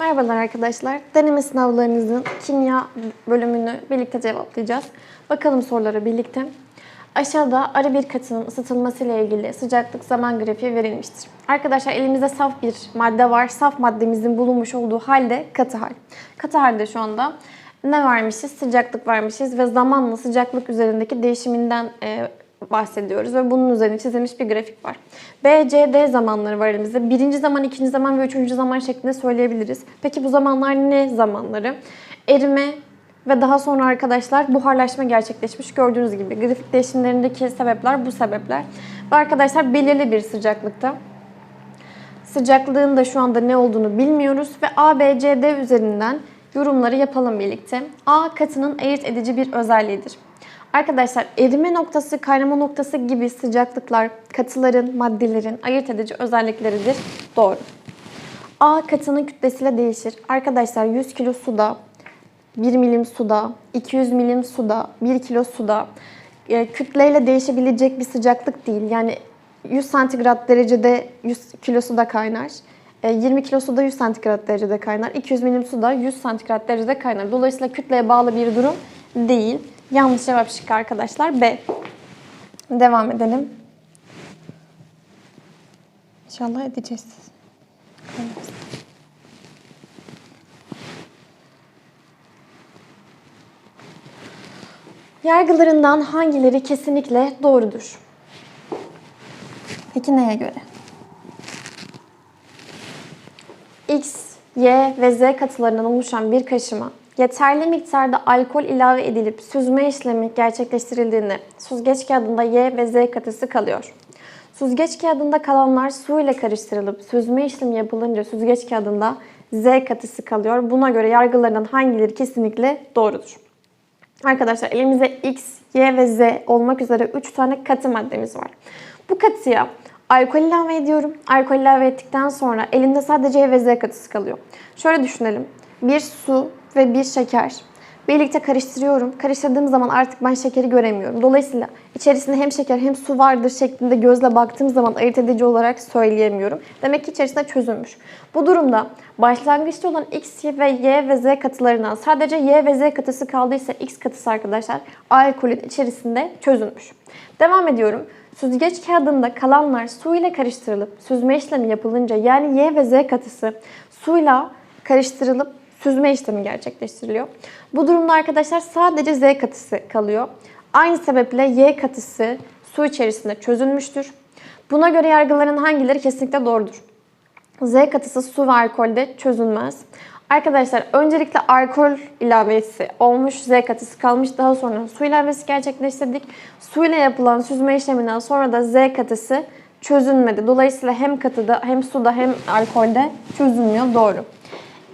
Merhabalar arkadaşlar. Deneme sınavlarınızın kimya bölümünü birlikte cevaplayacağız. Bakalım sorulara birlikte. Aşağıda arı bir katının ısıtılması ile ilgili sıcaklık zaman grafiği verilmiştir. Arkadaşlar elimizde saf bir madde var. Saf maddemizin bulunmuş olduğu halde katı hal. Katı halde şu anda ne vermişiz? Sıcaklık vermişiz ve zamanla sıcaklık üzerindeki değişiminden e, bahsediyoruz ve bunun üzerine çizilmiş bir grafik var. B, C, D zamanları var elimizde. Birinci zaman, ikinci zaman ve üçüncü zaman şeklinde söyleyebiliriz. Peki bu zamanlar ne zamanları? Erime ve daha sonra arkadaşlar buharlaşma gerçekleşmiş. Gördüğünüz gibi grafik değişimlerindeki sebepler bu sebepler. Ve arkadaşlar belirli bir sıcaklıkta. Sıcaklığın da şu anda ne olduğunu bilmiyoruz ve A, B, C, D üzerinden yorumları yapalım birlikte. A katının ayırt edici bir özelliğidir. Arkadaşlar erime noktası, kaynama noktası gibi sıcaklıklar katıların, maddelerin ayırt edici özellikleridir. Doğru. A katının kütlesiyle değişir. Arkadaşlar 100 kilo suda, 1 milim suda, 200 milim suda, 1 kilo suda e, kütleyle değişebilecek bir sıcaklık değil. Yani 100 santigrat derecede 100 kilo suda kaynar. E, 20 kilo suda 100 santigrat derecede kaynar. 200 milim suda 100 santigrat derecede kaynar. Dolayısıyla kütleye bağlı bir durum değil. Yanlış cevap şıkkı arkadaşlar. B. Devam edelim. İnşallah edeceğiz. Yargılarından hangileri kesinlikle doğrudur? Peki neye göre? X, Y ve Z katılarından oluşan bir karışıma yeterli miktarda alkol ilave edilip süzme işlemi gerçekleştirildiğinde süzgeç kağıdında Y ve Z katısı kalıyor. Süzgeç kağıdında kalanlar su ile karıştırılıp süzme işlemi yapılınca süzgeç kağıdında Z katısı kalıyor. Buna göre yargılarından hangileri kesinlikle doğrudur? Arkadaşlar elimizde X, Y ve Z olmak üzere 3 tane katı maddemiz var. Bu katıya alkol ilave ediyorum. Alkol ilave ettikten sonra elimde sadece Y ve Z katısı kalıyor. Şöyle düşünelim. Bir su ve bir şeker. Birlikte karıştırıyorum. Karıştırdığım zaman artık ben şekeri göremiyorum. Dolayısıyla içerisinde hem şeker hem su vardır şeklinde gözle baktığım zaman ayırt edici olarak söyleyemiyorum. Demek ki içerisinde çözülmüş. Bu durumda başlangıçta olan X ve Y ve Z katılarından sadece Y ve Z katısı kaldıysa X katısı arkadaşlar alkolün içerisinde çözülmüş. Devam ediyorum. Süzgeç kağıdında kalanlar su ile karıştırılıp süzme işlemi yapılınca yani Y ve Z katısı suyla karıştırılıp süzme işlemi gerçekleştiriliyor. Bu durumda arkadaşlar sadece Z katısı kalıyor. Aynı sebeple Y katısı su içerisinde çözülmüştür. Buna göre yargıların hangileri kesinlikle doğrudur? Z katısı su ve alkolde çözülmez. Arkadaşlar öncelikle alkol ilavesi olmuş, Z katısı kalmış. Daha sonra su ilavesi gerçekleştirdik. Su ile yapılan süzme işleminden sonra da Z katısı çözülmedi. Dolayısıyla hem katıda hem suda hem alkolde çözülmüyor. Doğru.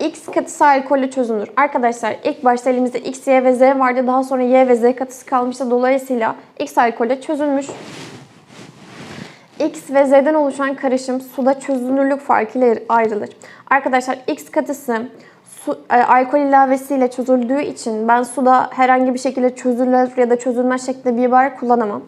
X katısı alkolle çözünür. Arkadaşlar ilk başta elimizde X, Y ve Z vardı. Daha sonra Y ve Z katısı kalmıştı. Dolayısıyla X alkolle çözülmüş. X ve Z'den oluşan karışım suda çözünürlük farkıyla ayrılır. Arkadaşlar X katısı su, e, alkol ilavesiyle çözüldüğü için ben suda herhangi bir şekilde çözülür ya da çözülmez şeklinde bir ibare kullanamam.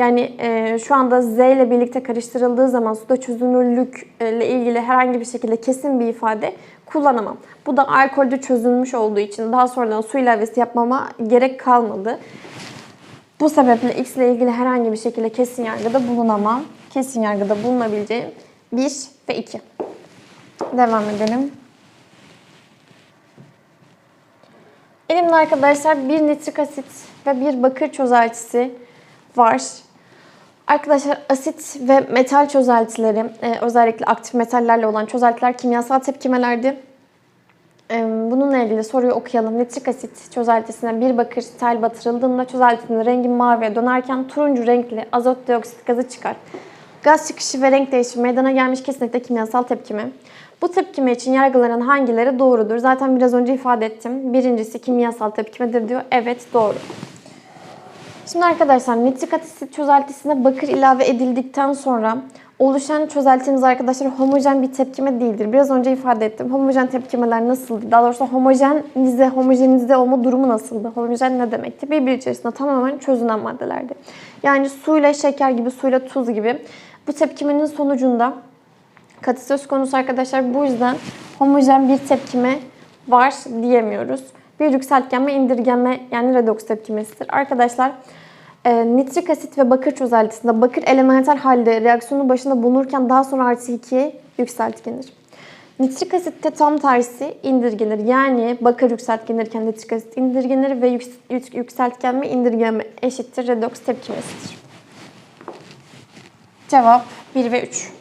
Yani e, şu anda Z ile birlikte karıştırıldığı zaman suda çözünürlükle ilgili herhangi bir şekilde kesin bir ifade kullanamam. Bu da alkolde çözülmüş olduğu için daha sonradan su ilavesi yapmama gerek kalmadı. Bu sebeple X ile ilgili herhangi bir şekilde kesin yargıda bulunamam. Kesin yargıda bulunabileceğim 1 ve 2. Devam edelim. Elimde arkadaşlar bir nitrik asit ve bir bakır çözeltisi var. Arkadaşlar asit ve metal çözeltileri, e, özellikle aktif metallerle olan çözeltiler kimyasal tepkimelerdi. E, bununla ilgili soruyu okuyalım. Nitrik asit çözeltisine bir bakır tel batırıldığında çözeltinin rengi maviye dönerken turuncu renkli azot dioksit gazı çıkar. Gaz çıkışı ve renk değişimi meydana gelmiş kesinlikle kimyasal tepkime. Bu tepkime için yargılanan hangileri doğrudur? Zaten biraz önce ifade ettim. Birincisi kimyasal tepkimedir diyor. Evet doğru. Şimdi arkadaşlar nitrik asit çözeltisine bakır ilave edildikten sonra oluşan çözeltimiz arkadaşlar homojen bir tepkime değildir. Biraz önce ifade ettim. Homojen tepkimeler nasıldı? Daha doğrusu homojenize, homojenize olma durumu nasıldı? Homojen ne demekti? Birbiri içerisinde tamamen çözünen maddelerdi. Yani suyla şeker gibi, suyla tuz gibi bu tepkimenin sonucunda katı söz konusu arkadaşlar. Bu yüzden homojen bir tepkime var diyemiyoruz. Bir yükseltgenme, indirgenme yani redoks tepkimesidir. Arkadaşlar e, nitrik asit ve bakır çözeltisinde bakır elemental halde reaksiyonun başında bulunurken daha sonra artı 2'ye yükseltgenir. Nitrik asitte tam tersi indirgenir. Yani bakır yükseltgenirken nitrik asit indirgenir ve yüks- yük- yükseltgenme indirgenme eşittir redoks tepkimesidir. Cevap 1 ve 3.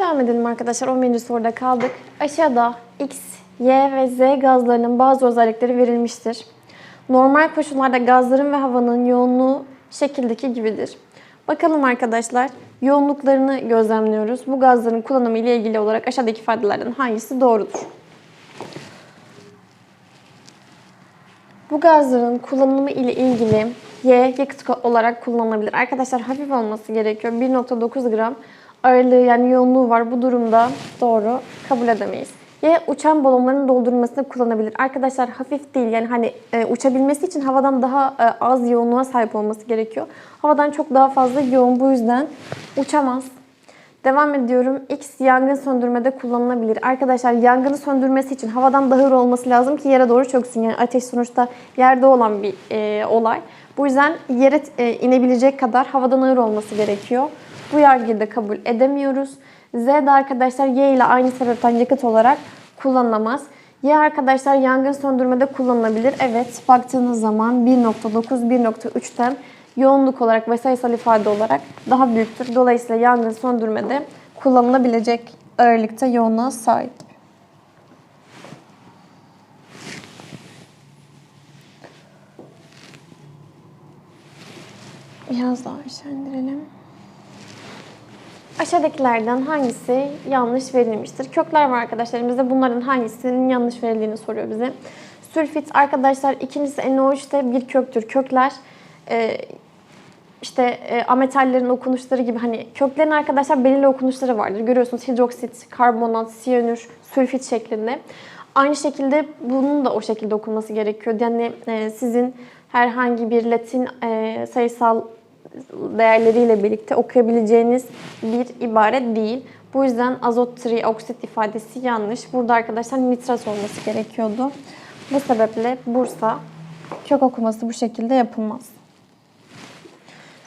Devam edelim arkadaşlar. 11. soruda kaldık. Aşağıda X, Y ve Z gazlarının bazı özellikleri verilmiştir. Normal koşullarda gazların ve havanın yoğunluğu şekildeki gibidir. Bakalım arkadaşlar yoğunluklarını gözlemliyoruz. Bu gazların kullanımı ile ilgili olarak aşağıdaki ifadelerden hangisi doğrudur? Bu gazların kullanımı ile ilgili Y yakıt olarak kullanılabilir. Arkadaşlar hafif olması gerekiyor. 1.9 gram ağırlığı yani yoğunluğu var. Bu durumda doğru kabul edemeyiz. Y uçan balonların doldurulmasını kullanabilir. Arkadaşlar hafif değil yani hani e, uçabilmesi için havadan daha e, az yoğunluğa sahip olması gerekiyor. Havadan çok daha fazla yoğun bu yüzden uçamaz. Devam ediyorum. X yangın söndürmede kullanılabilir. Arkadaşlar yangını söndürmesi için havadan daha hır olması lazım ki yere doğru çöksün. Yani ateş sonuçta yerde olan bir e, olay. Bu yüzden yere e, inebilecek kadar havadan ağır olması gerekiyor. Bu yargıyı da kabul edemiyoruz. Z de arkadaşlar Y ile aynı sebepten yakıt olarak kullanılamaz. Y arkadaşlar yangın söndürmede kullanılabilir. Evet baktığınız zaman 1.9 1.3'ten yoğunluk olarak ve sayısal ifade olarak daha büyüktür. Dolayısıyla yangın söndürmede kullanılabilecek ağırlıkta yoğunluğa sahip. Biraz daha aşağı. Aşağıdakilerden hangisi yanlış verilmiştir? Kökler var arkadaşlarımızda. Bunların hangisinin yanlış verildiğini soruyor bize. Sülfit arkadaşlar ikincisi NO3'te bir köktür. Kökler e, işte e, ametallerin okunuşları gibi hani köklerin arkadaşlar belirli okunuşları vardır. Görüyorsunuz hidroksit, karbonat, siyanür, sülfit şeklinde. Aynı şekilde bunun da o şekilde okunması gerekiyor. Yani e, sizin herhangi bir Latin e, sayısal değerleriyle birlikte okuyabileceğiniz bir ibare değil. Bu yüzden azot trioksit ifadesi yanlış. Burada arkadaşlar nitrat olması gerekiyordu. Bu sebeple Bursa kök okuması bu şekilde yapılmaz.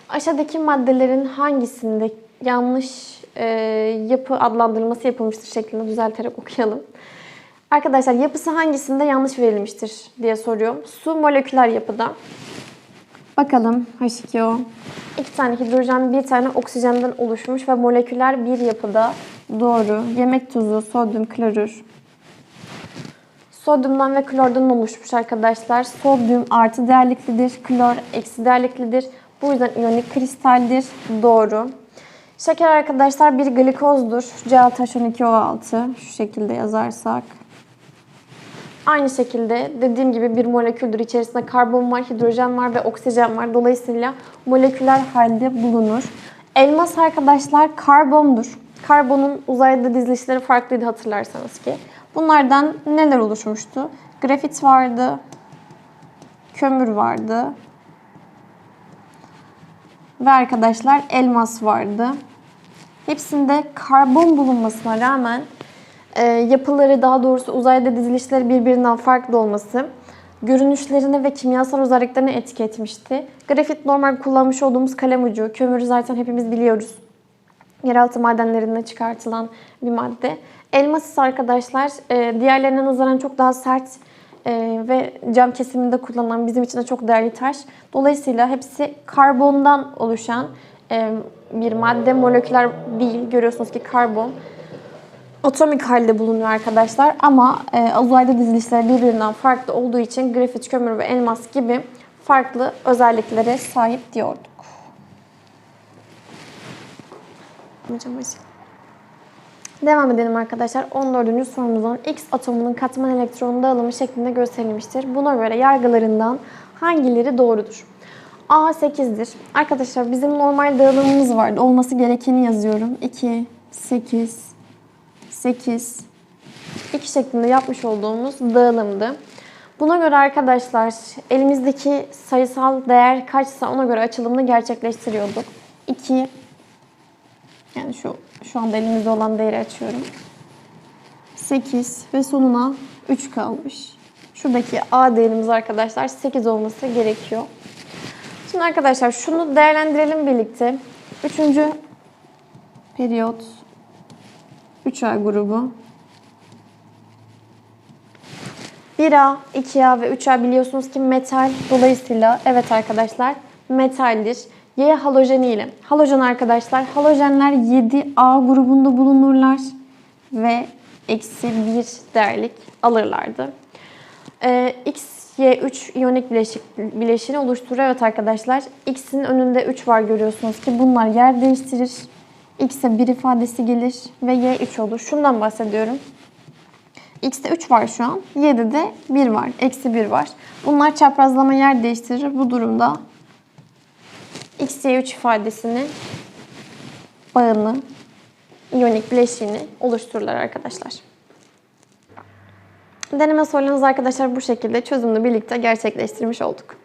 Aşağıdaki maddelerin hangisinde yanlış e, yapı adlandırılması yapılmıştır şeklinde düzelterek okuyalım. Arkadaşlar yapısı hangisinde yanlış verilmiştir diye soruyorum. Su moleküler yapıda. Bakalım H2O. İki tane hidrojen, bir tane oksijenden oluşmuş ve moleküler bir yapıda. Doğru. Yemek tuzu, sodyum, klorür. Sodyumdan ve klordan oluşmuş arkadaşlar. Sodyum artı değerliklidir, klor eksi değerliklidir. Bu yüzden iyonik kristaldir. Doğru. Şeker arkadaşlar bir glikozdur. C6H12O6 şu şekilde yazarsak. Aynı şekilde dediğim gibi bir moleküldür. İçerisinde karbon var, hidrojen var ve oksijen var. Dolayısıyla moleküler halde bulunur. Elmas arkadaşlar karbondur. Karbonun uzayda dizilişleri farklıydı hatırlarsanız ki. Bunlardan neler oluşmuştu? Grafit vardı, kömür vardı ve arkadaşlar elmas vardı. Hepsinde karbon bulunmasına rağmen yapıları daha doğrusu uzayda dizilişleri birbirinden farklı olması görünüşlerini ve kimyasal özelliklerini etki etmişti. Grafit normal kullanmış olduğumuz kalem ucu, kömürü zaten hepimiz biliyoruz. Yeraltı madenlerinden çıkartılan bir madde. Elmas ise arkadaşlar e, diğerlerine nazaran çok daha sert e, ve cam kesiminde kullanılan bizim için de çok değerli taş. Dolayısıyla hepsi karbondan oluşan e, bir madde, moleküler değil. Görüyorsunuz ki karbon atomik halde bulunuyor arkadaşlar. Ama e, uzayda dizilişleri birbirinden farklı olduğu için grafit, kömür ve elmas gibi farklı özelliklere sahip diyorduk. Devam edelim arkadaşlar. 14. sorumuzun X atomunun katman elektron dağılımı şeklinde gösterilmiştir. Buna göre yargılarından hangileri doğrudur? A 8'dir. Arkadaşlar bizim normal dağılımımız vardı. Olması gerekeni yazıyorum. 2, 8, 8, 2 şeklinde yapmış olduğumuz dağılımdı. Buna göre arkadaşlar elimizdeki sayısal değer kaçsa ona göre açılımını gerçekleştiriyorduk. 2, Yani şu şu anda elimizde olan değeri açıyorum. 8 ve sonuna 3 kalmış. Şuradaki A değerimiz arkadaşlar 8 olması gerekiyor. Şimdi arkadaşlar şunu değerlendirelim birlikte. Üçüncü periyot 3A grubu 1A, 2A ve 3A biliyorsunuz ki metal. Dolayısıyla evet arkadaşlar metaldir. Y halojeni ile. Halojen arkadaşlar. Halojenler 7A grubunda bulunurlar. Ve eksi 1 değerlik alırlardı. Ee, X, Y3 iyonik bileşik, bileşiğini oluşturur. Evet arkadaşlar. X'in önünde 3 var görüyorsunuz ki bunlar yer değiştirir. X'e 1 ifadesi gelir ve Y 3 olur. Şundan bahsediyorum. X'te 3 var şu an. Y'de de 1 var. Eksi 1 var. Bunlar çaprazlama yer değiştirir. Bu durumda X, Y3 ifadesini bağını, iyonik bileşiğini oluştururlar arkadaşlar. Deneme sorularınızı arkadaşlar bu şekilde çözümle birlikte gerçekleştirmiş olduk.